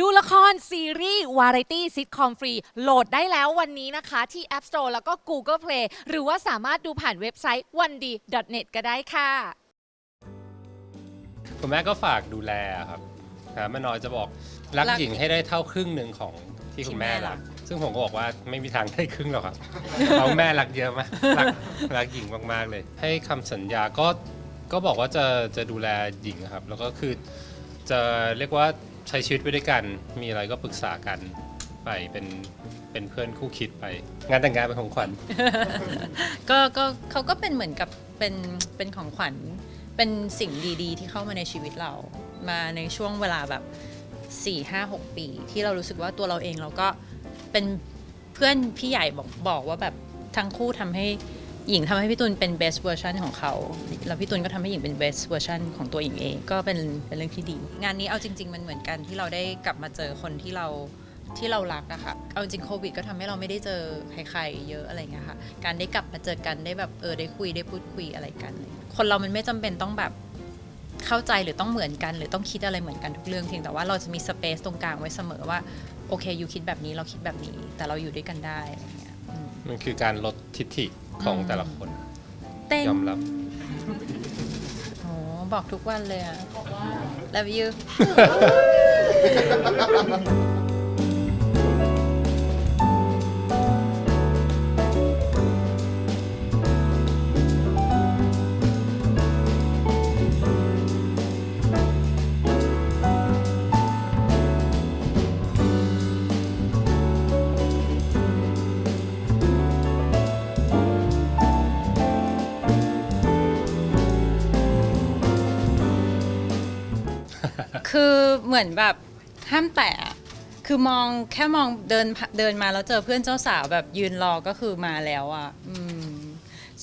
ดูละครซีรีส์วาไรตี้ซิทคอมฟรีโหลดได้แล้ววันนี้นะคะที่ App Store แล้วก็ Google Play หรือว่าสามารถดูผ่านเว็บไซต์ o n e d net ก็ได้ค่ะ คุณแม่ก็ฝากดูแลครับนะแม่น้อยจะบอกรักรักหญิงให้ได้เท่าครึ่งหนึ่งของที่คุณแม่ที่แม่รัรัก ก ซึ่งผมก็บอกว่าไม่มีทางได้ครึ่งหรอกครับเอาแม่รักเยอะมากรักรักหญิงมากๆเลย ให้คำสัญญาก็ก็บอกว่าจะจะดูแลหญิงครับ แล้วก็คือจะเรียกว่า ใช้ชีวิตไปด้วยกัน มีอะไรก็ปรึกษากันไปเป็นเป็นเพื่อนคู่คิดไป งานแต่งงานเป็นของขวัญ ก็ก็เขาก็เป็นเหมือนกับเป็นเป็นของขวัญเป็นสิ่งดีๆ ที่เข้ามาในชีวิตเรา มาในช่วงเวลาแบบ4 5 6 ปี ที่เรารู้สึกว่าตัวเราเองเราก็เป็นเพื่อนพี่ใหญ่บอกบอกว่าแบบทั้งคู่ทำให้ หญิงทำให้พี่ตุลเป็น best version ของเขา แล้วพี่ตุลก็ทำให้หญิงเป็น best version ของตัวหญิงเอง ก็เป็นเป็นเรื่องที่ดี งานนี้เอาจริง ๆ มันเหมือนกันที่เราได้กลับมาเจอคนที่เราที่เรารักอะค่ะ เอาจริงโควิดก็ทำให้เราไม่ได้เจอใครๆเยอะอะไรเงี้ยค่ะ การได้กลับมาเจอกันได้แบบเออได้คุยได้พูดคุยอะไรกัน คนเรามันไม่จำเป็นต้องแบบเข้าใจหรือต้องเหมือนกัน หรือต้องคิดอะไรเหมือนกันทุกเรื่องเพียงแต่ว่าเราจะมีสเปซตรงกลางไว้เสมอว่าโอเคอยู่คิดแบบนี้เราคิดแบบนี้ แต่เราอยู่ด้วยกันได้อะไรเงี้ยมันคือการลดทิฐิ ของอืมแต่ละคนเต้นยอมรับโอ้บอกทุกวันเลยอะ love you มือนแบบห้ามแตะคือมองแค่มองเดินเดินมาแล้วเจอเพื่อนเจ้าสาวแบบยืนรอก็คือมาแล้วอะอืม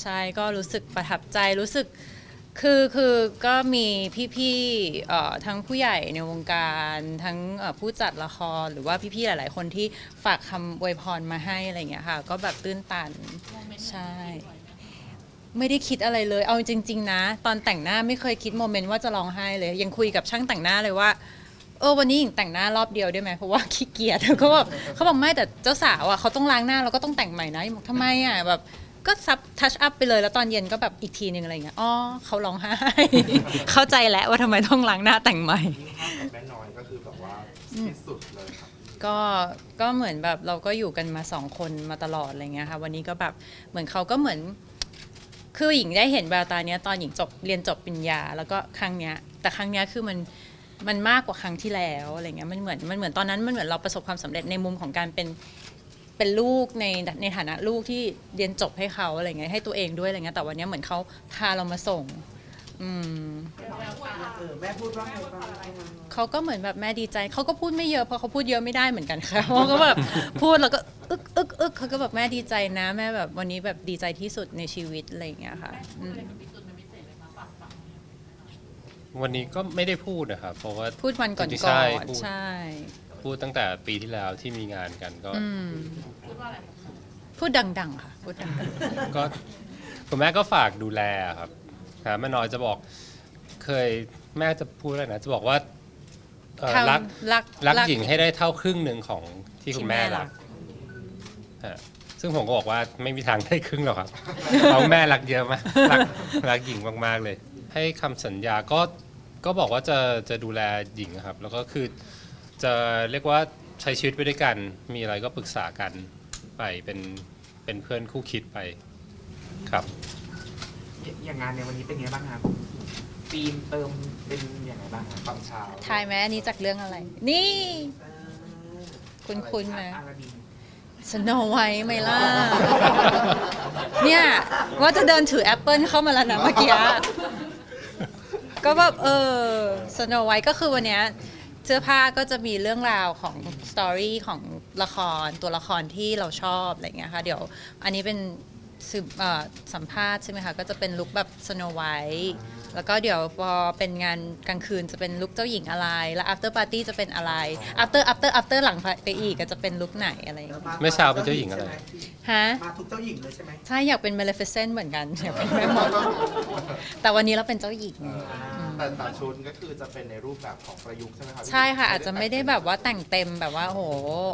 ใช่ก็รู้สึกประทับใจรู้สึกคือคือก็มีพี่ๆเอ่อทั้งผู้ใหญ่ในวงการทั้งเอ่อผู้จัดละครหรือว่าพี่ๆหลาย ๆ คนที่ฝากคำอวยพรมาให้อะไรอย่างเงี้ยค่ะ ก็แบบตื้นตันใช่ ไม่ได้คิดอะไรเลย เอาจริง ๆ นะ ตอนแต่งหน้าไม่เคยคิดโมเมนต์ว่าจะร้องไห้เลย ยังคุยกับช่างแต่งหน้าเลยว่า เออวันนี้หญิงแต่งหน้ารอบเดียวได้ไหมเพราะว่าขี้เกียจเขาบอกเขาบอกไม่แต่เจ้าสาวอะเขาต้องล้างหน้าแล้วก็ต้องแต่งใหม่นะหญิงบอกทำไมอะแบบก็ซับทัชอัพไปเลยแล้วตอนเย็นก็แบบอีกทีหนึ่งอะไรเงี้ยอ๋อเขาร้องไห้ เข้าใจแล้วว่าทำไมต้องล้างหน้าแต่งใหม่ยิ่งห้ามกับแม่น้อยก็คือแบบว่าที่สุดเลยครับก็ก็เหมือนแบบเราก็อยู่กันมาสองคนมาตลอดอะไรเงี้ยค่ะวันนี้ก็แบบเหมือนเขาก็เหมือน คือหญิงได้เห็นแววตาเนี้ยตอนหญิงจบเรียนจบปริญญาแล้วก็ครั้งเนี้ยแต่ครั้งเนี้ยคือมัน มันมากกว่าครั้งที่แล้วอะไรเงี้ยมันเหมือนมันเหมือนตอนนั้นมันเหมือนเราประสบความสำเร็จในมุมของการเป็นเป็นลูกในในฐานะลูกที่เรียนจบให้เขาอะไรเงี้ยให้ตัวเองด้วยอะไรเงี้ยแต่วันเนี้ยเหมือนเขาพาเรามาส่ง อืมแม่พูดว่าไงบ้างเขาก็เหมือนแบบแม่ดีใจเขาก็พูดไม่เยอะเพราะเขาพูดเยอะไม่ได้เหมือนกันค่ะเขาก็แบบพูดแล้วก็อึกอึกอึกเขาก็แบบแม่ดีใจนะ แม่แบบวันนี้แบบดีใจที่สุดในชีวิตอะไรเงี้ยค่ะอืม วันนี้ก็ไม่ได้พูดนะครับเพราะว่า พูดวันก่อนจริงๆก่ใช่อนพูด ใช่ พูดตั้งแต่ปีที่แล้วที่มีงานกันก็ อืม พูดดัง ๆ ค่ะ พูดดังก็คุณแม่ก็ฝากดูแลครับนะแม่น้อยจะบอก เคยแม่จะพูดอะไรนะ จะบอกว่าเอ่อๆทำรักรักรักหญิงให้ได้เท่าครึ่งหนึ่งของที่คุณแม่ที่แม่รัรักกฮะซึ่งผมก็บอกว่าไม่มีทางได้ครึ่งหรอกครับเอาแม่รักเยอะมากรักรักหญิงมากๆเลย ให้คำสัญญาก็ ก็บอกว่าจะจะดูแลหญิงครับ แล้วก็คือจะเรียกว่าใช้ชีวิตไปด้วยกัน มีอะไรก็ปรึกษากันไปเป็นเป็นเพื่อนคู่คิดไปครับ อย่างงานในวันนี้เป็นไงบ้างครับธีมเติมเป็นอย่างไรบ้างครับตอนเช้าทายไหมอันนี้จากเรื่องอะไร นี่ คุ้นๆไหม อาราดิน สโนไวท์ไหมล่ะ เนี่ย ว่าจะเดินถือแอปเปิลเข้ามาแล้วนะเมื่อกี้ ก็แบบเออสโนไวท์ก็คือวันเนี้ยเสื้อผ้าก็จะมีเรื่องราวของสตอรี่ของละครตัวละครที่เราชอบอะไรเงี้ยค่ะ เดี๋ยวอันนี้เป็นสืบเอ่อสัมภาษณ์ใช่ไหมคะ ก็จะเป็นลุคแบบสโนไวท์ แล้วก็เดี๋ยวพอเป็นงานกลางคืนจะเป็นลุคเจ้าหญิงอะไร แล้ว after party จะเป็นอะไร after after after หลังไปอีกก็จะเป็นลุคไหนอะไรอย่างเงี้ยไม่ทราบเป็นเจ้าหญิงอะไร ฮะ มาทุกเจ้าหญิงเลยใช่ไหมใช่อยากเป็น Maleficent เหมือนกันอยากเป็นแม่มดแต่วันนี้เราเป็นเจ้าหญิงไงอืมแต่แต่ชุดก็คือจะเป็นในรูปแบบของประยุกต์ใช่ไหมคะพี่ใช่ค่ะ อาจจะไม่ได้แบบว่าแต่งเต็มแบบว่าโอ้โห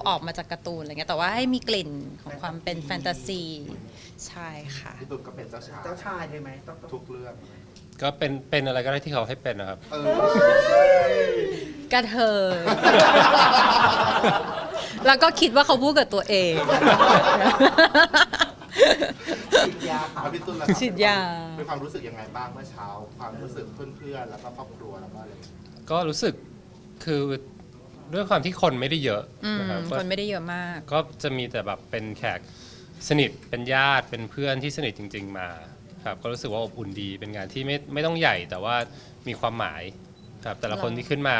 ออกมาจากการ์ตูนอะไรเงี้ยแต่ว่าให้มีกลิ่นของความเป็นแฟนตาซี ใช่ค่ะ พี่ตุ๊กก็เป็นเจ้าชายเจ้าชายเลยไหมต้องต้องทุกเรื่อง ก็เป็นเป็นอะไรก็ได้ที่เขาให้เป็นนะครับ เออ กระเทย แล้วก็คิดว่าเขาพูดกับตัวเอง ฉีดยาเอาพี่ตุ้นละฉีดยามีความรู้สึกยังไงบ้างเมื่อเช้า ความรู้สึกเพื่อนๆ แล้วก็ครอบครัวแล้วก็อะไรอย่างเงี้ยก็รู้สึกคือด้วยความที่คนไม่ได้เยอะอืมนะครับก็คนไม่ได้เยอะมาก ก็จะมีแต่แบบเป็นแขกสนิทเป็นญาติเป็นเพื่อนที่สนิทจริง ๆ มา ครับก็รู้สึกว่าอบอุ่นดีเป็นงานที่ไม่ไม่ต้องใหญ่แต่ว่ามีความหมายครับแต่ละคนที่ขึ้นมา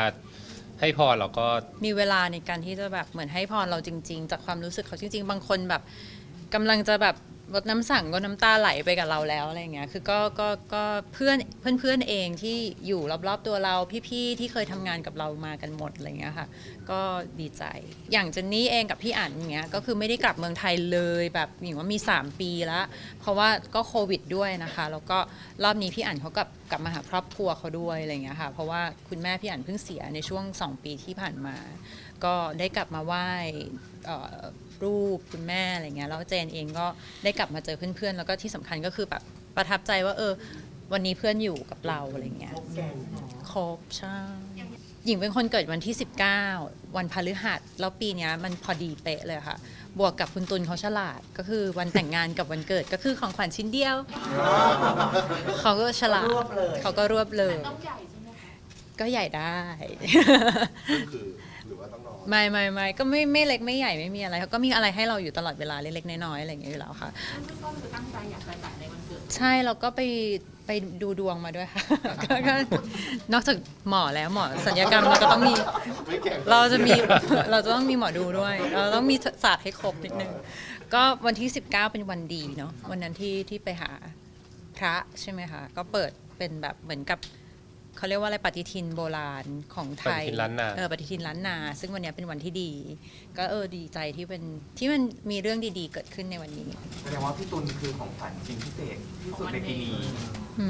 ให้พรเราก็ มีเวลาในการที่จะแบบเหมือนให้พรเราจริง ๆ จากความรู้สึกเขาจริง ๆ บางคนแบบกำลังจะแบบ ลดน้ำสั่งก็น้ำตาไหลไปกับเราแล้วอะไรเงี้ย คือก็ก็ก็เพื่อนเพื่อนเพื่อนเองที่อยู่รอบๆตัวเราพี่ๆที่เคยทำงานกับเรามากันหมดอะไรเงี้ยค่ะ ก็ดีใจ อย่างเจนนี่เองกับพี่อั๋นอย่างเงี้ยก็คือไม่ได้กลับเมืองไทยเลยแบบอย่างว่ามี 3 ปีล้วเพราะว่าก็โควิดด้วยนะคะ แล้วก็รอบนี้พี่อั๋นเขากลับกลับมาหาครอบครัวเขาด้วยอะไรเงี้ยค่ะ เพราะว่าคุณแม่พี่อั๋นเพิ่งเสียในช่วง 2 ปีที่ผ่านมา ก็ได้กลับมาไหว้อ่อ รูปคุณแม่อะไรเงี้ยแล้วเจนเองก็ได้กลับมาเจอเพื่อนๆแล้วก็ที่สำคัญก็คือแบบประทับใจว่าเออ วันนี้เพื่อนอยู่กับเราอะไรเงี้ยแกงเนาะครบใช่หญิงเป็นคนเกิดวันที่ 19 วันพฤหัส แล้วปีเนี้ยมันพอดีเป๊ะเลยค่ะ บวกกับคุณตุลเขาฉลาด ก็คือวันแต่งงานกับวันเกิดก็คือของขวัญชิ้นเดียว เขาก็ฉลาดรวบเลยเขาก็รวบเลยก็ใหญ่ได้ซึ่งคือหรือว่าต้องรอ ไม่ไม่ไม่ก็ไม่ไม่เล็กไม่ใหญ่ไม่มีอะไรเขาก็มีอะไรให้เราอยู่ตลอดเวลาเล็กๆน้อยๆอะไรอย่างเงี้ยอยู่แล้วค่ะ ก็คือตั้งใจอยากจะจัดในวันเกิดใช่เราก็ไปไปดูดวงมาด้วยค่ะ ก็ก็นอกจากหมอแล้วหมอสัญญกรรมเราก็ต้องมี ไม่แก่งเราจะมี เราจะต้องมีหมอดูด้วย เราต้องมีศาสตร์ให้ครบนิดนึง ก็วันที่ 19 เป็นวันดีเนาะวันนั้นที่ที่ไปหาพระใช่ไหมคะ ก็เปิดเป็นแบบเหมือนกับ เขาเรียกว่าอะไรปฏิทินโบราณของไทยปฏิทินล้านนา เออปฏิทินล้านนา ซึ่งวันเนี้ยเป็นวันที่ดี ก็เออดีใจที่เป็นที่มันมีเรื่องดีๆ เกิดขึ้นในวันนี้ แสดงว่าพี่ตุลคือของขวัญชิ้นพิเศษที่สุดในปีนี้อื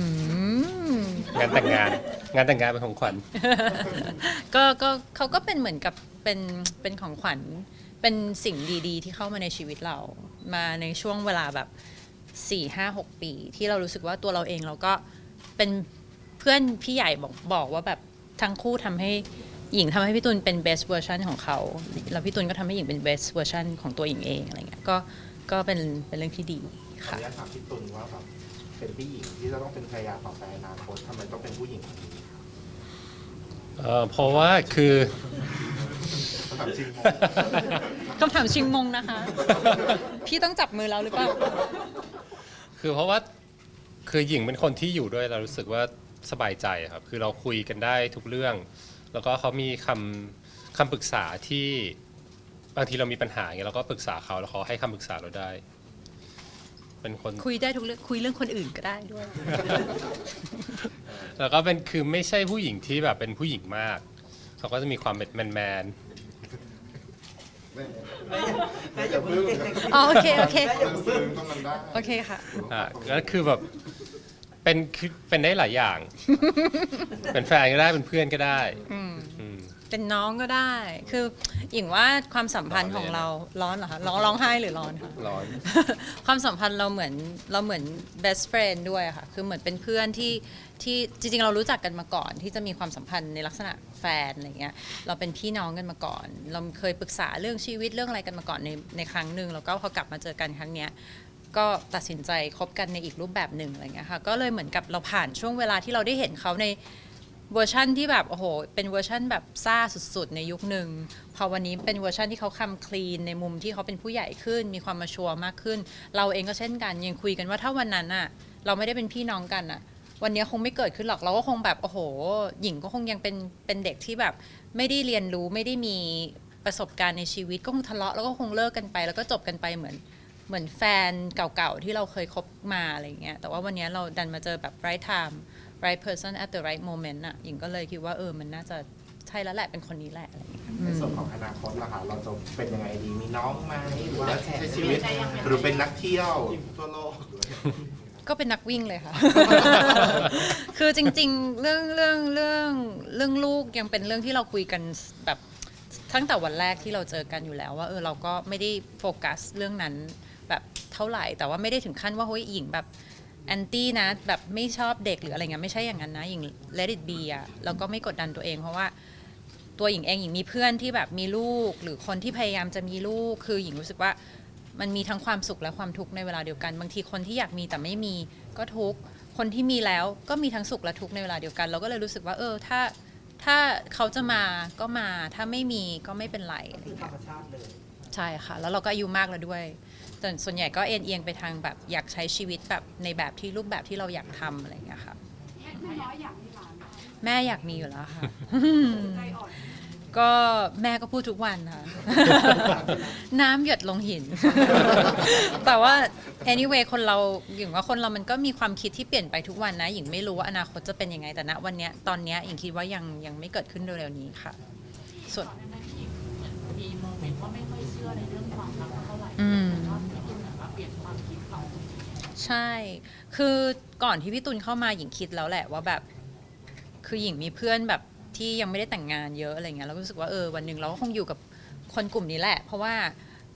ม งานแต่งงาน งานแต่งงานเป็นของขวัญ ก็ก็เขาก็เป็นเหมือนกับเป็นเป็นของขวัญเป็นสิ่งดีๆ ที่เข้ามาในชีวิตเรา มาในช่วงเวลาแบบ4ี่ห้าหกปี ที่เรารู้สึกว่าตัวเราเองเราก็เป็น เพื่อนพี่ใหญ่บอกบอกว่าแบบทั้งคู่ทำให้หญิงทำให้พี่ตุลเป็น best version ของเขา แล้วพี่ตุลก็ทำให้หญิงเป็น best version ของตัวหญิงเองอะไรเงี้ยก็ก็เป็นเป็นเรื่องที่ดีขออค่ะนุญาตถามพี่ตุลว่าแบบเป็นผู้หญิงที่จะต้องเป็นภรรยาต่อไปในอนาคตทำไมต้องเป็นผู้หญิงคนนี้เอ่อเพราะว่าคือคำถามจริงมงคำถามชิงมงนะคะ พี่ต้องจับมือเราหรือเปล่า คือเพราะว่าคือหญิงเป็นคนที่อยู่ด้วยเรารู้สึกว่า สบายใจครับ คือเราคุยกันได้ทุกเรื่อง แล้วก็เขามีคำคำปรึกษาที่บางทีเรามีปัญหาอย่างเงี้ยเราก็ปรึกษาเขาแล้วเขาให้คำปรึกษาเราได้ เป็นคน คุยได้ทุกเรื่องคุยเรื่องคนอื่นก็ได้ด้วย แล้วก็เป็นคือไม่ใช่ผู้หญิงที่แบบเป็นผู้หญิงมาก เขาก็จะมีความเป็นแมนแมนแม่อย่าเพิ่งอ๋อโอเคโอเคซึ้งซึ้งต้องมันได้ โอเคค่ะ ๆอะก็คือแบบ เป็นคือเป็นได้หลายอย่าง เป็นแฟนก็ได้เป็นเพื่อนก็ได้อืมอืม เป็นน้องก็ได้ คืออย่างว่าความสัมพันธ์ของเราร้อนเหรอคะร้องร้องไห้หรือร้อนคะ ร้อน ความสัมพันธ์เราเหมือนเราเหมือน best friend ด้วยค่ะ คือเหมือนเป็นเพื่อนที่ที่จริงๆ เรารู้จักกันมาก่อน ที่จะมีความสัมพันธ์ในลักษณะแฟนอะไรเงี้ย เราเป็นพี่น้องกันมาก่อน เราเคยปรึกษาเรื่องชีวิตเรื่องอะไรกันมาก่อนในในครั้งหนึ่งแล้วก็พอกลับมาเจอกันครั้งเนี้ย ก็ตัดสินใจคบกันในอีกรูปแบบหนึ่งอะไรเงี้ยค่ะก็เลยเหมือนกับเราผ่านช่วงเวลาที่เราได้เห็นเขาในเวอร์ชั่นที่แบบโอ้โหเป็นเวอร์ชั่นแบบซ่าสุดๆ ในยุคหนึ่งพอวันนี้เป็นเวอร์ชันที่เขาคำคลีนในมุมที่เขาเป็นผู้ใหญ่ขึ้น มีความมาชัวร์มากขึ้น เราเองก็เช่นกันยังคุยกันว่าถ้าวันนั้นน่ะเราไม่ได้เป็นพี่น้องกันน่ะวันนี้คงไม่เกิดขึ้นหรอกเราก็คงแบบโอ้โห หญิงก็คงยังเป็นเป็นเด็กที่แบบไม่ได้เรียนรู้ไม่ได้มีประสบการณ์ในชีวิตก็คงทะเลาะแล้วก็คงเลิกกันไป แล้วก็จบกันไปเหมือน เหมือนแฟนเก่าๆ ที่เราเคยคบมาอะไรอย่างเงี้ยแต่ว่าวันนี้เราดันมาเจอแบบ right time right person at the right moment อะหญิงก็เลยคิดว่าเออมันน่าจะใช่แล้วแหละเป็นคนนี้แหละอะไรอย่างเงี้ยในส่วนของอนาคตล่ะคะเราจะเป็นยังไงดีมีน้องไหมหรือว่าใช้ชีวิตหรือเป็นนักเที่ยวทั่วโลกหรือว่าก็เป็นนักวิ่งเลยค่ะ คือจริงๆ เรื่องเรื่องเรื่องเรื่องลูกยังเป็นเรื่องที่เราคุยกันแบบตั้งแต่วันแรกที่เราเจอกันอยู่แล้วว่าเออเราก็ไม่ได้โฟกัสเรื่องนั้น แบบเท่าไหร่ แต่ว่าไม่ได้ถึงขั้นว่าเฮ้ยหญิงแบบแอนตี้นะแบบไม่ชอบเด็กหรืออะไรเงี้ยไม่ใช่อย่างนั้นนะหญิง let it be อะแล้วก็ไม่กดดันตัวเองเพราะว่าตัวหญิงเองหญิงมีเพื่อนที่แบบมีลูก หรือคนที่พยายามจะมีลูก คือหญิงรู้สึกว่ามันมีทั้งความสุขและความทุกข์ในเวลาเดียวกัน บางทีคนที่อยากมีแต่ไม่มีก็ทุกข์คนที่มีแล้วก็มีทั้งสุขและทุกข์ในเวลาเดียวกัน เราก็เลยรู้สึกว่าเออถ้าถ้าเขาจะมาก็มาถ้าไม่มีก็ไม่เป็นไรอะไรอย่างเงี้ยใช่ค่ะ แล้วเราก็อายุมากแล้วด้วย แต่ส่วนใหญ่ก็เอ็นเอียงไปทางแบบอยากใช้ชีวิตแบบในแบบที่รูปแบบที่เราอยากทำอะไรอย่างเงี้ยค่ะ แม่น้อยอยากมีหลานแม่อยากมีอยู่แล้วค่ะก็แม่ก็พูดทุกวันค่ะ น้ำหยดลงหิน แต่ว่า anyway คนเราหญิงว่าคนเรามันก็มีความคิดที่เปลี่ยนไปทุกวันนะหญิงไม่รู้ว่าอนาคตจะเป็นยังไงแต่ณวันเนี้ยตอนเนี้ยหญิงคิดว่ายังยังไม่เกิดขึ้นเร็วๆนี้ค่ะ ส่วน ก่อนหน้านั้นที่เหมือนมีโมเมนต์ว่าไม่ค่อยเชื่อในเรื่องความรักเท่าไหร่ อืม ใช่ คือก่อนที่พี่ตุลเข้ามาหญิงคิดแล้วแหละว่าแบบ คือหญิงมีเพื่อนแบบที่ยังไม่ได้แต่งงานเยอะอะไรเงี้ยแล้วก็รู้สึกว่าเออวันหนึ่งเราก็คงอยู่กับคนกลุ่มนี้แหละ เพราะว่า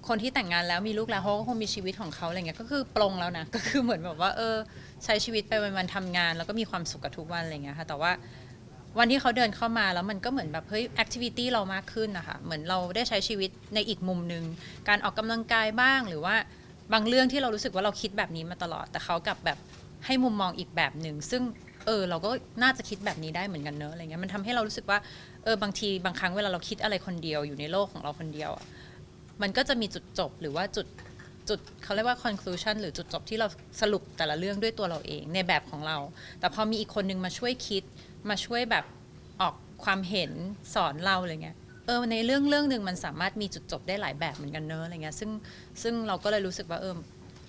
คนที่แต่งงานแล้วมีลูกแล้วเขาก็คงมีชีวิตของเขาอะไรเงี้ยก็คือปลงแล้วนะก็คือเหมือนแบบว่า เออ ใช้ชีวิตไปวันๆทำงาน แล้วก็มีความสุขกับทุกวันอะไรเงี้ยค่ะ แต่ว่าวันที่เขาเดินเข้ามาแล้วมันก็เหมือนแบบเฮ้ยแอคทิวิตี้เรามากขึ้นนะคะเหมือนเราได้ใช้ชีวิตในอีกมุมหนึ่งการออกกำลังกายบ้างหรือว่า บางเรื่องที่เรารู้สึกว่าเราคิดแบบนี้มาตลอด แต่เขากลับแบบให้มุมมองอีกแบบหนึ่งซึ่งเออเราก็น่าจะคิดแบบนี้ได้เหมือนกันเนอะอะไรเงี้ยมันทำให้เรารู้สึกว่าเออบางทีบางครั้งเวลาเราคิดอะไรคนเดียวอยู่ในโลกของเราคนเดียวอะมันก็จะมีจุดจบหรือว่าจุดจุดเขาเรียกว่า conclusion หรือจุดจบที่เราสรุปแต่ละเรื่องด้วยตัวเราเองในแบบของเรา แต่พอมีอีกคนนึงมาช่วยคิดมาช่วยแบบออกความเห็นสอนเราอะไรเงี้ย เออในเรื่องเรื่องหนึ่งมันสามารถมีจุดจบได้หลายแบบเหมือนกันเนอะอะไรเงี้ยซึ่งซึ่งเราก็เลยรู้สึกว่าเออ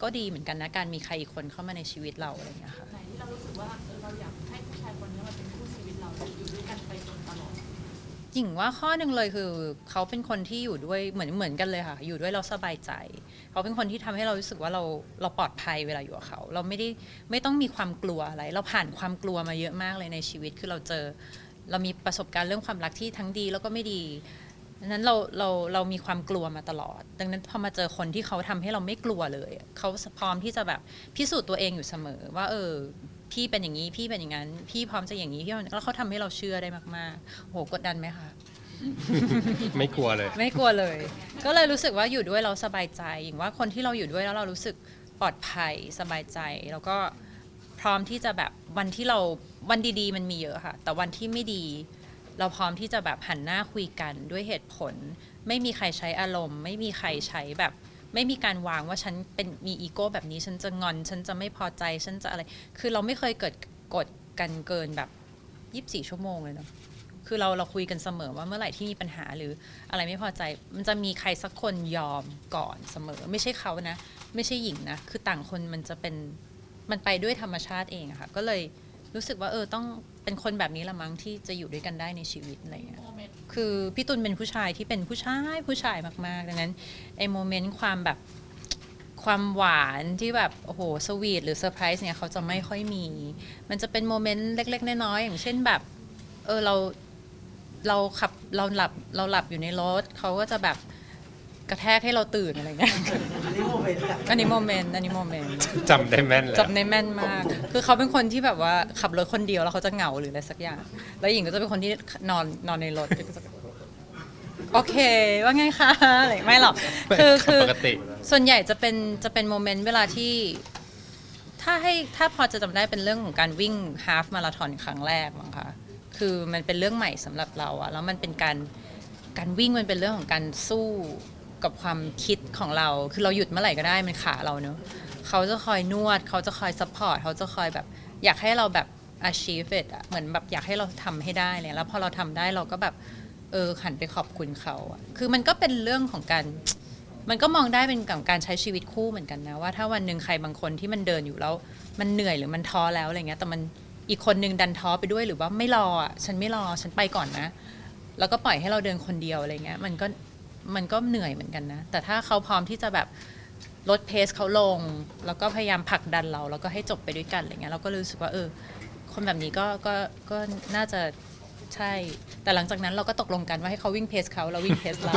ก็ดีเหมือนกันนะการมีใครอีกคนเข้ามาในชีวิตเราอะไรเงี้ยค่ะไหนที่เรารู้สึกว่าเออเราอยากให้ผู้ชายคนนี้มาเป็นคู่ชีวิตเราอยู่ด้วยกันไปจนตลอดหญิงว่าข้อหนึ่งเลยคือเขาเป็นคนที่อยู่ด้วยเหมือนเหมือนกันเลยค่ะ อยู่ด้วยเราสบายใจ เขาเป็นคนที่ทำให้เรารู้สึกว่าเราเราปลอดภัยเวลาอยู่กับเขา เราไม่ได้ไม่ต้องมีความกลัวอะไร เราผ่านความกลัวมาเยอะมากเลยในชีวิตคือเราเจอ เรามีประสบการณ์เรื่องความรักที่ทั้งดีแล้วก็ไม่ดีดังนั้นเราเราเรามีความกลัวมาตลอด ดังนั้นพอมาเจอคนที่เขาทำให้เราไม่กลัวเลย เขาพร้อมที่จะแบบพิสูจน์ตัวเองอยู่เสมอ ว่า เออ พี่เป็นอย่างนี้พี่เป็นอย่างนั้น พี่พร้อมจะอย่างนี้พี่แล้วเขาทำให้เราเชื่อได้มากๆโหกดดันไหมคะไม่กลัวเลย ไม่กลัวเลย ก็เลยรู้สึกว่าอยู่ด้วยเราสบายใจ อย่างว่าคนที่เราอยู่ด้วยแล้วเรารู้สึกปลอดภัยสบายใจ แล้วก็พร้อมที่จะแบบวันที่เรา วันดีๆ มันมีเยอะค่ะ แต่วันที่ไม่ดี เราพร้อมที่จะแบบหันหน้าคุยกันด้วยเหตุผล ไม่มีใครใช้อารมณ์ ไม่มีใครใช้แบบ ไม่มีการวางว่าฉันเป็นมีอีโก้แบบนี้ฉันจะงอน ฉันจะไม่พอใจฉันจะอะไร คือเราไม่เคยเกิดกดกันเกินแบบ 24 ชั่วโมงเลยเนาะคือเราเราคุยกันเสมอว่าเมื่อไหร่ที่มีปัญหาหรืออะไรไม่พอใจ มันจะมีใครสักคนยอมก่อนเสมอ ไม่ใช่เขานะ ไม่ใช่หญิงนะ คือต่างคนมันจะเป็นมันไปด้วยธรรมชาติเองค่ะ ก็เลย รู้สึกว่าเออต้องเป็นคนแบบนี้ละมั้งที่จะอยู่ด้วยกันได้ในชีวิตอะไรเงี้ยโมเมนต์คือพี่ตุลเป็นผู้ชายที่เป็นผู้ชายผู้ชายมากๆดังนั้นไอ้โมเมนต์ความแบบความหวานที่แบบ โอ้โหสวีทหรือเซอร์ไพรส์เนี่ยเขาจะไม่ค่อยมี มันจะเป็นโมเมนต์เล็ก ๆ น้อยๆอย่างเช่นแบบ เออเราเราขับเราหลับเราหลับอยู่ในรถเขาก็จะแบบ กระแทกให้เราตื่นอะไรเงี้ย อันนี้โมเมนต์ อันนี้โมเมนต์อันนี้โมเมนต์จำได้แม่นเลยจำในแม่นมาก คือเขาเป็นคนที่แบบว่าขับรถคนเดียวแล้วเขาจะเหงาหรืออะไรสักอย่าง แล้วหญิงก็จะเป็นคนที่นอนนอนในรถโอเค ว่าไงคะอะไรไม่หรอก คือคือ ปกติ ส่วนใหญ่จะเป็นจะเป็นโมเมนต์เวลาที่ ถ้าให้ถ้าพอจะจำได้เป็นเรื่องของการวิ่งฮาฟมาราธอนครั้งแรกมั้งคะคือมันเป็นเรื่องใหม่สำหรับเราอะแล้วมันเป็นการการวิ่งมันเป็นเรื่องของการสู้ กับความคิดของเรา คือเราหยุดเมื่อไหร่ก็ได้มันขาเราเนอะเขาจะคอยนวด เขาจะคอยซัพพอร์ตเขาจะคอยแบบ อยากให้เราแบบ achieve it อะเหมือนแบบอยากให้เราทำให้ได้เลยแล้วพอเราทำได้เราก็แบบ เออหันไปขอบคุณเขาอะคือมันก็เป็นเรื่องของการ มันก็มองได้เป็นกับการใช้ชีวิตคู่เหมือนกันนะว่าถ้าวันหนึ่งใครบางคนที่มันเดินอยู่แล้ว มันเหนื่อยหรือมันท้อแล้วอะไรเงี้ย แต่มันอีกคนนึงดันท้อไปด้วยหรือว่าไม่รออะฉันไม่รอฉันไปก่อนนะ แล้วก็ปล่อยให้เราเดินคนเดียวอะไรเงี้ย มันก็ มันก็เหนื่อยเหมือนกันนะ แต่ถ้าเขาพร้อมที่จะแบบลดเพสเขาลง แล้วก็พยายามผลักดันเรา แล้วก็ให้จบไปด้วยกันอะไรเงี้ยเราก็รู้สึกว่าเออ คนแบบนี้ก็ก็ก็น่าจะใช่ แต่หลังจากนั้นเราก็ตกลงกันว่าให้เขาวิ่งเพสเขาเราวิ่งเพสเรา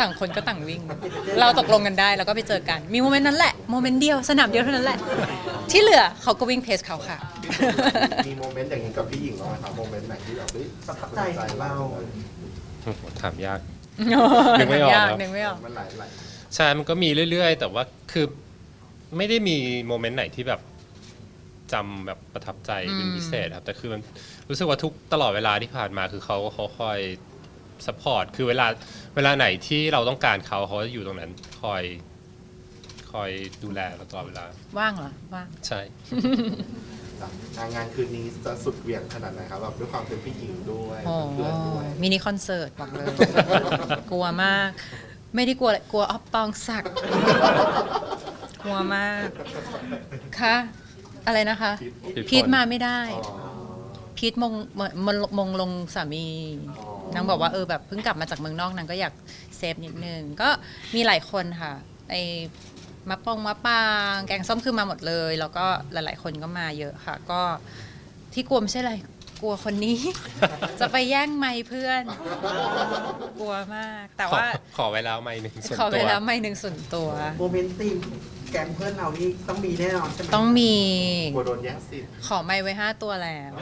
ต่างคนก็ต่างวิ่ง เราตกลงกันได้แล้วก็ไปเจอกัน มีโมเมนต์นั้นแหละโมเมนต์เดียวสนามเดียวเท่านั้นแหละ ที่เหลือเขาก็วิ่งเพสเขาค่ะ มีโมเมนต์อย่างนี้กับพี่หญิงบ้างไหมครับโมเมนต์ไหนที่แบบเฮ้ยประทับใจของเราถามยาก นึกไม่ออกยากครับ นึกไม่ออก มันหลายหลายใช่มันก็มีเรื่อย ๆ แต่ว่าคือไม่ได้มีโมเมนต์ไหนที่แบบจำแบบประทับใจเป็นอืม พิเศษครับ แต่คือมันรู้สึกว่าทุกตลอดเวลาที่ผ่านมาคือเขาเขาคอยสปอร์ตคือเวลาเวลาไหนที่เราต้องการเขาเขาจะอยู่ตรงนั้นคอย คอยดูแลเราตลอดเวลา ว่างเหรอ ว่าง ใช่ จ้ะงานคืนนี้จะสุดเหวี่ยงขนาดไหนครับแบบด้วยความเป็นพี่หญิงด้วยโอ้เพื่อนด้วยมินิคอนเสิร์ตบอกเลย กลัวมาก ไม่ได้กลัวอะไรกลัวออฟปองศักดิ์กลัวมากคะอะไรนะคะ พีทมาไม่ได้อ๋อพีทมงมมงมงลงสามีอ๋อนางบอกว่าเออแบบเพิ่งกลับมาจากเมืองนอกนางก็อยากเซฟนิดนึง ก็มีหลายคนค่ะไอ มะปองมะปาง แกงส้มคือมาหมดเลย แล้วก็หลาย ๆ คนก็มาเยอะค่ะ ก็ที่กลัวไม่ใช่อะไรกลัวคนนี้ จะไปแย่งไมค์เพื่อน กลัวมาก แต่ขอว่าขอไว้แล้วไม่หนึ่งส่วนขอตัเววลาไม่หนึ่งส่วนตัว โมเมนต์ทีมแก๊งเพื่อนเรานี่ต้องมีแน่นอนใช่ไหมต้องมีกลัวโดนแย่งสิทธิ์ขอไมค์ไว้ห้าตัวแล้ว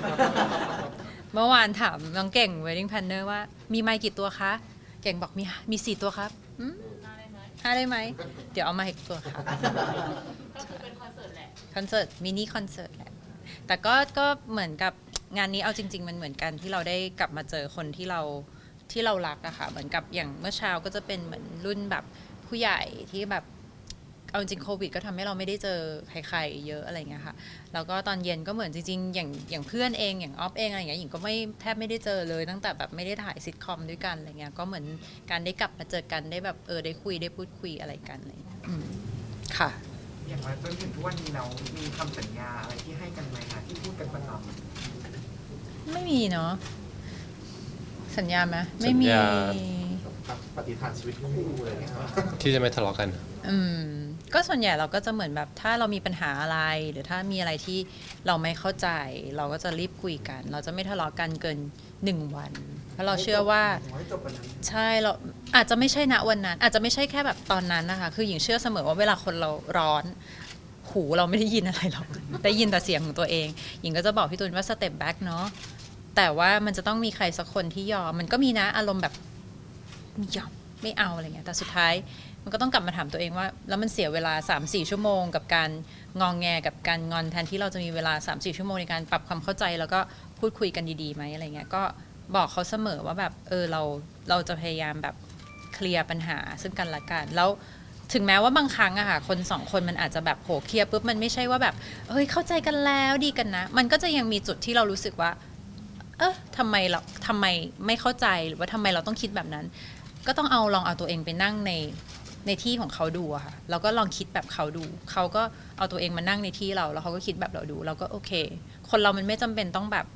เมื่อวานถามน้องเก่ง wedding planner ว่า มีไมค์กี่ตัวคะ เก่งบอกมีมีสี่ตัวครับอืม ห้าได้ไหม เดี๋ยวเอามาอีกตัวครับก็คือเป็นคอนเสิร์ตแหละ คอนเสิร์ตมินิคอนเสิร์ตแหละ แต่ก็ก็เหมือนกับงานนี้เอาจริง ๆ มันเหมือนกันที่เราได้กลับมาเจอคนที่เราที่เรารักอะค่ะ เหมือนกับอย่างเมื่อเช้าก็จะเป็นเหมือนรุ่นแบบผู้ใหญ่ที่แบบ เอาจริงโควิด ก็ทำให้เราไม่ได้เจอใครๆเยอะอะไรเงี้ยค่ะแล้วก็ตอนเย็นก็เหมือนจริงๆอย่างอย่างเพื่อนเองอย่างออฟเองอะไรอย่างเงี้ยหญิงก็ไม่แทบไม่ได้เจอเลยตั้งแต่แบบไม่ได้ถ่ายซิทคอมด้วยกันอะไรเงี้ยก็เหมือนการได้กลับมาเจอกันได้แบบเออได้คุยได้พูดคุยอะไรกันอะไรเงี้ยอืมค่ะอย่างมาจนถึงทุกวันนี้เรามีคำสัญญาอะไรที่ให้กันไหมคะที่พูดกันประจไม่มีเนาะสัญญาไหมไม่มีสัญญาปฏิฐานชีวิตคู่อะไรอย่างเงี้ยครับที่จะไม่ทะเลาะกัน อืม ก็ส่วนใหญ่เราก็จะเหมือนแบบถ้าเรามีปัญหาอะไร หรือถ้ามีอะไรที่เราไม่เข้าใจ เราก็จะรีบคุยกัน เราจะไม่ทะเลาะกันเกินหนึ่งวัน เพราะเราเชื่อว่า ให้จบวันนั้นใช่เราอาจจะไม่ใช่ณวันนั้น อาจจะไม่ใช่แค่แบบตอนนั้นนะคะ คือหญิงเชื่อเสมอว่าเวลาคนเราร้อน หูเราไม่ได้ยินอะไรหรอก ได้ยินแต่เสียงของตัวเอง หญิงก็จะบอกพี่ตูนว่าสเต็ปแบ็กเนาะแต่ว่ามันจะต้องมีใครสักคนที่ยอม มันก็มีนะอารมณ์แบบไม่ยอมไม่เอาอะไรเงี้ยแต่สุดท้าย มันก็ต้องกลับมาถามตัวเองว่า แล้วมันเสียเวลา 3-4 ชั่วโมง กับการงองแงกับการงอนแทนที่เราจะมีเวลา 3-4 ชั่วโมงในการปรับความเข้าใจ แล้วก็พูดคุยกันดีๆไหมอะไรเงี้ยก็บอกเขาเสมอว่าแบบเออเราเราจะพยายามแบบเคลียร์ปัญหาซึ่งกันและกันแล้วถึงแม้ว่าบางครั้งอะค่ะคนสองคนมันอาจจะแบบโหเคลียร์ปุ๊บมันไม่ใช่ว่าแบบเฮ้ยเข้าใจกันแล้วดีกันนะ มันก็จะยังมีจุดที่เรารู้สึกว่า เออทำไมเราทำไมไม่เข้าใจหรือว่าทำไมเราต้องคิดแบบนั้น ก็ต้องเอาลองเอาตัวเองไปนั่งใน ในที่ของเขาดูอะค่ะแล้วก็ลองคิดแบบเขาดู เขาก็เอาตัวเองมานั่งในที่เรา แล้วเขาก็คิดแบบเราดู เราก็โอเค คนเรามันไม่จำเป็นต้องแบบ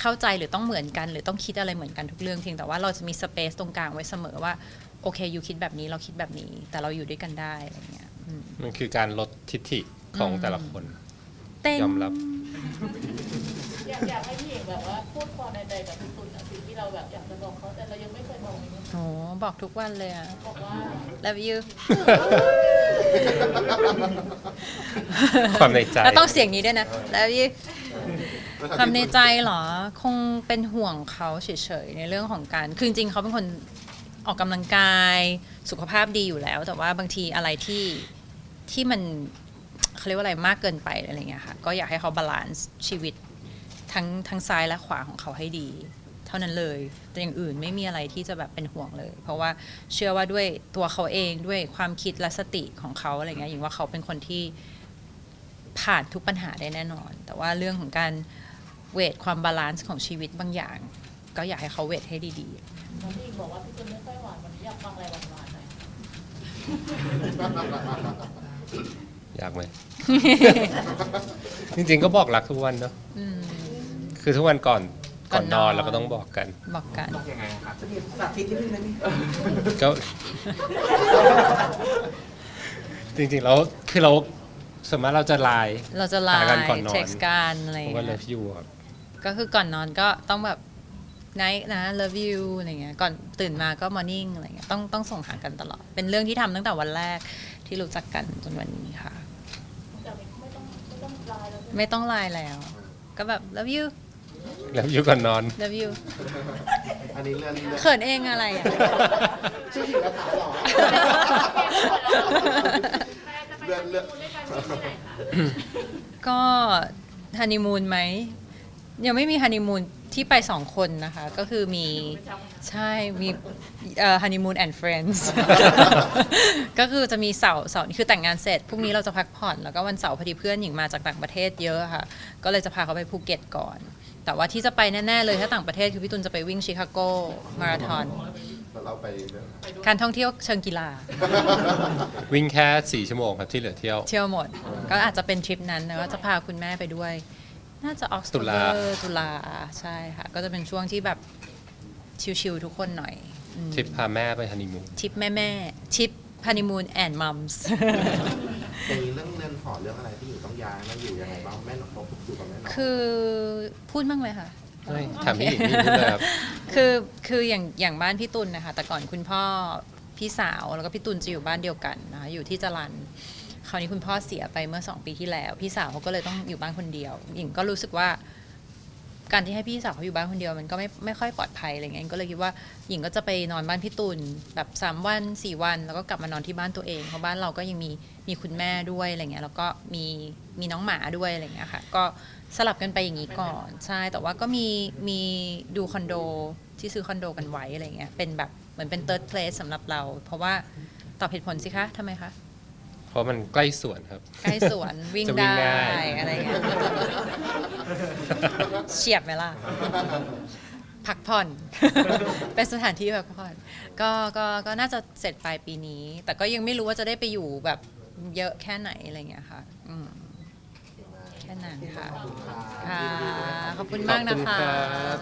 เข้าใจหรือต้องเหมือนกัน หรือต้องคิดอะไรเหมือนกันทุกเรื่องเพียงแต่ว่าเราจะมีสเปซตรงกลางไว้เสมอว่าโอเคอยู่คิดแบบนี้เราคิดแบบนี้ แต่เราอยู่ด้วยกันได้อะไรเงี้ยอืมมันคือการลดทิฐิของอืมแต่ละคนเต้นยอมรับอยากอยากให้พี่เอกแบบว่าพูดความในใจกับพี่ตุลอะสิ่ง ที่เราแบบอยากจะบอกเขาแต่เรายังไม่เคยบอกเลยนะโอ้บอกทุกวันเลยอะ บอกว่า love you ความในใจ แล้วต้องเสียงนี้ด้วยนะ love you ความในใจเหรอ คงเป็นห่วงเขาเฉยๆ ในเรื่องของการ คือจริงๆเขาเป็นคนออกกำลังกาย สุขภาพดีอยู่แล้ว แต่ว่าบางทีอะไรที่ที่มันเขาเรียกว่าอะไรมากเกินไปอะไรเงี้ยค่ะ ก็อยากให้เขาบาลานซ์ชีวิตทั้งทั้งซ้ายและขวาของเขาให้ดี เท่านั้นเลย แต่อย่างอื่นไม่มีอะไรที่จะแบบเป็นห่วงเลย เพราะว่าเชื่อว่าด้วยตัวเขาเองด้วยความคิดและสติของเขาอะไรเงี้ยอย่างว่าเขาเป็นคนที่ผ่านทุกปัญหาได้แน่นอน แต่ว่าเรื่องของการเวทความบาลานซ์ของชีวิตบางอย่าง ก็อยากให้เขาเวทให้ดีแล้วพี่เอกบอกว่าพี่ตุลไม่ค่อยหวานวันนี้อยากฟังอะไรหวานๆหน่อยอยากไหม จริงๆก็บอกรักทุกวันเนาะ ๆอืม คือทุกวันก่อน ก่อนนอนก่อนนอนเราก็ต้องบอกกัน บอกกันำบอกยังไงครับจะมีสาธิตนิดนึงได้ไหมก็ จริงๆแล้วคือเราส่วนมากเราจะไลน์ เราจะไลหากันน์ก่อนนอนเท็กซ์กันอะไรอผย่ามงก็เงี้เลิยฟยูครับ ก็คือก่อนนอนก็ต้องแบบ night นะ love you อะไรเงี้ยก่อนตื่นมาก็ morning อะไรเงี้ยต้องต้องส่งหากันตลอด เป็นเรื่องที่ทำตั้งแต่วันแรกที่รู้จักกันจนวันนี้ค่ะจากนี้ไม่ต้องไม่ต้องไลน์แล้วใช่ไหมไม่ต้องไลน์แล้ว ก็แบบ love you เลิฟยูก่อนนอน love you อันนี้เรื่องเรื่องเขินเองอะไรอะ ชื่อหญิงกระถาเหรอแม่จะไปเรื่องเรื่องคุณด้วยกันที่ไหนคะก็ฮันนีมูนไหมยังไม่มีฮันนีมูน ที่ไปสองคนนะคะ ก็คือมีใช่มีฮันนีมูนแอนด์เฟรนด์ก็คือจะมีเสาร์เสาร์นี่คือแต่งงานเสร็จพรุ่งนี้เราจะพักผ่อน แล้วก็วันเสาร์พอดีเพื่อนหญิงมาจากต่างประเทศเยอะค่ะ ก็เลยจะพาเขาไปภูเก็ตก่อน แต่ว่าที่จะไปแน่ ๆ เลยถ้าต่างประเทศคือพี่ตุลจะไปวิ่งชิคาโกมาราธอน แล้วเราไปเรื่องการท่องเที่ยวเชิงกีฬา วิ่งแค่สี่ชั่วโมงครับที่เหลือเที่ยว เที่ยวหมด ก็อาจจะเป็นทริปนั้นนะก็จะพาคุณแม่ไปด้วย น่าจะออกตุลา ตุลาใช่ค่ะ ก็จะเป็นช่วงที่แบบชิลๆทุกคนหน่อยอืมทริปพาแม่ไปฮันนีมูน ทริปแม่ๆทริปฮันนีมูนแอนด์มัมส์อย่างนี้เรื่องเรือนหอเรื่องอะไรที่อยู่ต้องย้ายมาอยู่ยังไงบ้างแม่หนองอยู่กับแม่หนองคือพูดบ้างเลยค่ะไม่ถามพี่หญิงพี่หญิงพูดเลยครับ คือคืออย่างอย่างบ้านพี่ตุลนะคะ แต่ก่อนคุณพ่อพี่สาวแล้วก็พี่ตุลจะอยู่บ้านเดียวกันนะคะอยู่ที่จรัน คราวนี้คุณพ่อเสียไปเมื่อสองปีที่แล้ว พี่สาวเขาก็เลยต้องอยู่บ้านคนเดียวหญิงก็รู้สึกว่า การที่ให้พี่สาวเขาอยู่บ้านคนเดียวมันก็ไม่ไม่ค่อยปลอดภัยอะไรเงี้ยก็เลยคิดว่าหญิงก็จะไปนอนบ้านพี่ตุลแบบสามวันสี่วัน แล้วก็กลับมานอนที่บ้านตัวเองเพราะบ้านเราก็ยังมีมีคุณแม่ด้วยอะไรเงี้ยแล้วก็มีมีน้องหมาด้วยอะไรเงี้ยค่ะ ก็สลับกันไปอย่างนี้ก่อนใช่แต่ว่าก็มีมีดูคอนโดที่ซื้อคอนโดกันไว้อะไรเงี้ยเป็นแบบเหมือนเป็น third place สำหรับเรา เพราะว่าตอบเหตุผลสิคะทำไมคะ เพราะมันใกล้สวนครับ ใกล้สวน วิ่งจะวิ่ได้งง่าย อะไรเงี้ยเฉียบไหมล่ะ พักผ่อน เป็นสถานที่พักผ่อนก็ก็ก็น่าจะเสร็จปลายปีนี้ แต่ก็ยังไม่รู้ว่าจะได้ไปอยู่แบบเยอะแค่ไหนอะไรเงี้ยค่ะอืมแค่นั้นค่ะค่ะขอบคุณมากนะขอบคุณคะครับ